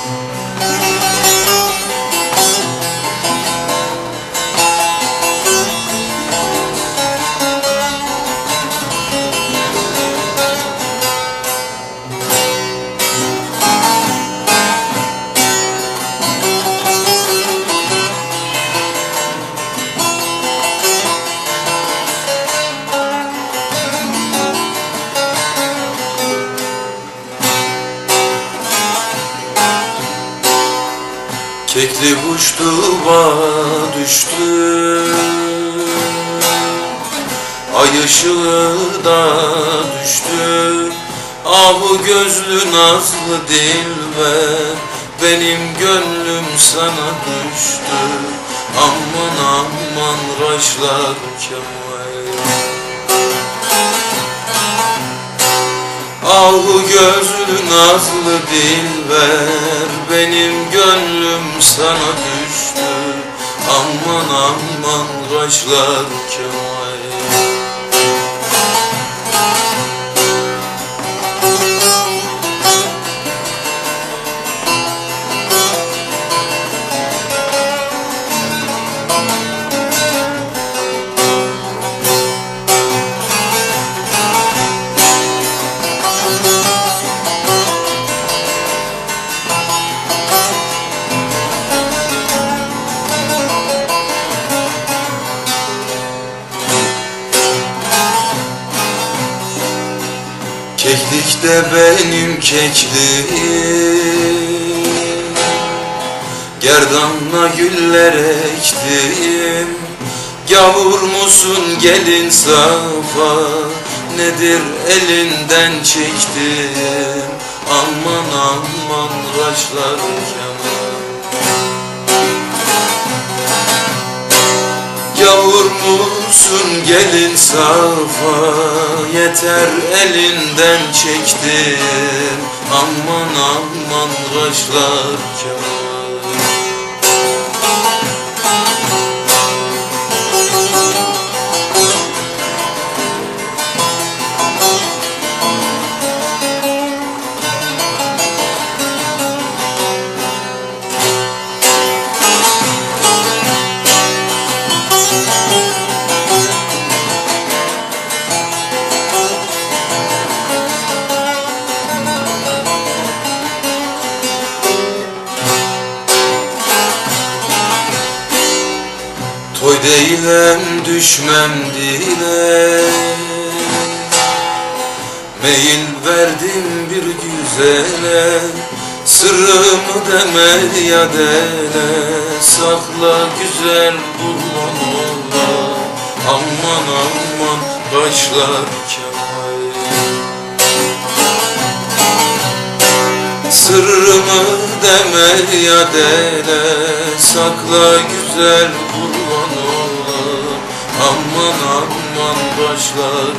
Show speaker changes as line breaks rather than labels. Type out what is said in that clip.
Thank you. Kekli kuş duba düştü. Ay ışığı da düştü. Ah bu gözlü nazlı dilber Benim gönlüm sana düştü. Aman aman raşlar kemal Ahu gözlü nazlı dilber. Benim gönlüm sana düştü. Aman aman raşlar kemal Keklik de benim kekliğim. Gerdanla güller ektim Gavur musun gelin safa? Nedir elinden çektim Aman aman raşlar kemal musun gelin safa Yeter elinden çektim. Aman aman raşlar kemal Toy değilim düşmem dile. Meyil verdim bir güzele Sırrımı deme ya dele. Sakla güzel bulman ola Aman aman başlar kemal. Sırrımı deme ya dele Sakla güzel ola Aman aman başlar